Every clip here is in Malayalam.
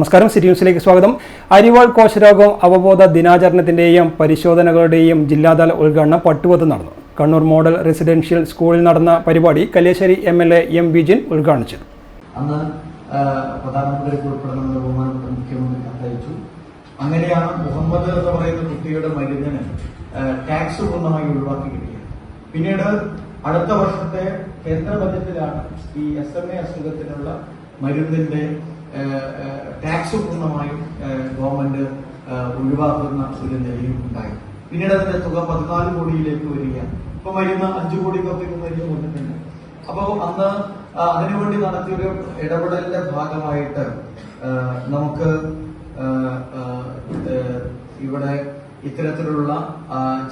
നമസ്കാരം സിറ്റി ന്യൂസിലേക്ക് സ്വാഗതം. അരിവാൾ കോശരോഗം അവബോധ ദിനാചരണത്തിന്റെയും പരിശോധനകളുടെയും ജില്ലാതല ഉദ്ഘാടനം പട്ടുവത്ത് നടന്നു. കണ്ണൂർ മോഡൽ റെസിഡൻഷ്യൽ സ്കൂളിൽ നടന്ന പരിപാടി Kalliasseri M L A M Vijin ഉദ്ഘാടനം ചെയ്തു. അന്ന് പ്രധാനമന്ത്രിക്ക് ഉൾപ്പെടണമെന്ന് ബഹുമാനപ്പെട്ട മുഖ്യമന്ത്രി കത്തയച്ചു അങ്ങനെയാണ് മുഹമ്മദ് എന്ന് പറയുന്ന കുട്ടിയുടെ മരുന്നിന് ടാക്സ് പൂർണമായി ഒഴിവാക്കി കിട്ടിയത്. പിന്നീട് അടുത്ത വർഷത്തെ കേന്ദ്ര ബജറ്റിലാണ് ഈ എസ് എം എ അസുഖത്തിനുള്ള മരുന്നിന്റെ ടാക്സ് പൂർണമായും ഗവൺമെന്റ് ഒഴിവാക്കുന്ന ഒരു നിലയും ഉണ്ടായി. പിന്നീട് അതിന്റെ തുക പതിനാല് കോടിയിലേക്ക് വരികയാണ്. ഇപ്പൊ വരുന്ന അഞ്ചു കോടിക്കൊക്കെ ഇപ്പൊ മരുന്ന് വന്നിട്ടുണ്ട് അപ്പോ അന്ന് അതിനുവേണ്ടി നടത്തിയൊരു ഇടപെടലിന്റെ ഭാഗമായിട്ട് നമുക്ക് ഇവിടെ ഇത്തരത്തിലുള്ള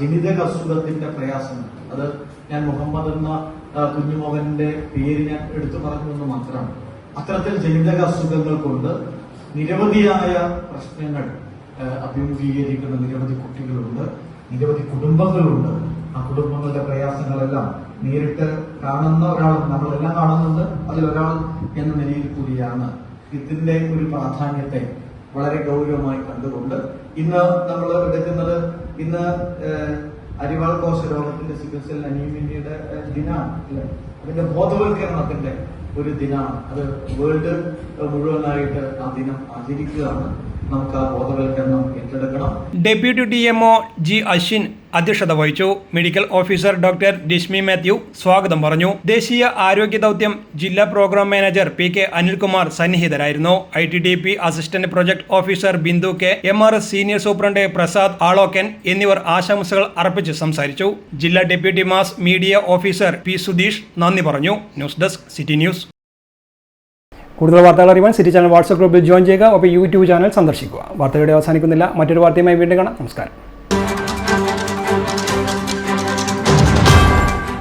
ജനിതക അസുഖത്തിന്റെ പ്രയാസം. അത് ഞാൻ മുഹമ്മദ് എന്ന കുഞ്ഞുമോഹന്റെ പേര് ഞാൻ എടുത്തു പറഞ്ഞു എന്ന് മാത്രമാണ്. അത്തരത്തിൽ ജനിതക അസുഖങ്ങൾ കൊണ്ട് നിരവധിയായ പ്രശ്നങ്ങൾ അഭിമുഖീകരിക്കുന്ന നിരവധി കുട്ടികളുണ്ട് നിരവധി കുടുംബങ്ങളുണ്ട്. ആ കുടുംബങ്ങളുടെ പ്രയാസങ്ങളെല്ലാം നേരിട്ട് കാണുന്ന ഒരാൾ നമ്മളെല്ലാം കാണുന്നുണ്ട് അതിലൊരാൾ എന്ന നിലയിൽ കൂടിയാണ്. ഇതിന്റെ ഒരു പ്രാധാന്യത്തെ വളരെ ഗൗരവമായി കണ്ടുകൊണ്ട് ഇന്ന് നമ്മൾ എടുക്കുന്നത് ഇന്ന് അരിവാൾ കോശ രോഗത്തിന്റെ ചികിത്സയിൽ അനീമിനിയുടെ ദിനാണ് അല്ലെ? അതിന്റെ ബോധവൽക്കരണത്തിന്റെ ഒരു ദിനമാണ് അത് വേൾഡ് മുഴുവനായിട്ട് ആ ദിനം ആചരിക്കുകയാണ്. നമുക്ക് ആ deputy D M O G Ashwin അധ്യക്ഷത വഹിച്ചു. Medical officer doctor Dishmi Mathew സ്വാഗതം പറഞ്ഞു. ദേശീയ ആരോഗ്യ ദൗത്യം ജില്ലാ programme manager P K Anilkumar സന്നിഹിതരായിരുന്നു. I T D P assistant project officer Bindu K M R S senior superintendent Prasad ആളോക്കൻ എന്നിവർ ആശംസകൾ അർപ്പിച്ച് സംസാരിച്ചു. ജില്ലാ deputy mass media officer P Sudheesh നന്ദി പറഞ്ഞു. News desk City News. കൂടുതൽ വാർത്തകൾ അറിയാൻ സിറ്റി ചാനൽ വാട്സ്ആപ്പ് ഗ്രൂപ്പിൽ ജോയിൻ ചെയ്യുക. അപ്പോൾ യൂട്യൂബ് ചാനൽ സന്ദർശിക്കുക. വാർത്തകളുടെ അവസാനിക്കുന്നില്ല. മറ്റൊരു വാർത്തയുമായി വീണ്ടും കാണാം. നമസ്കാരം.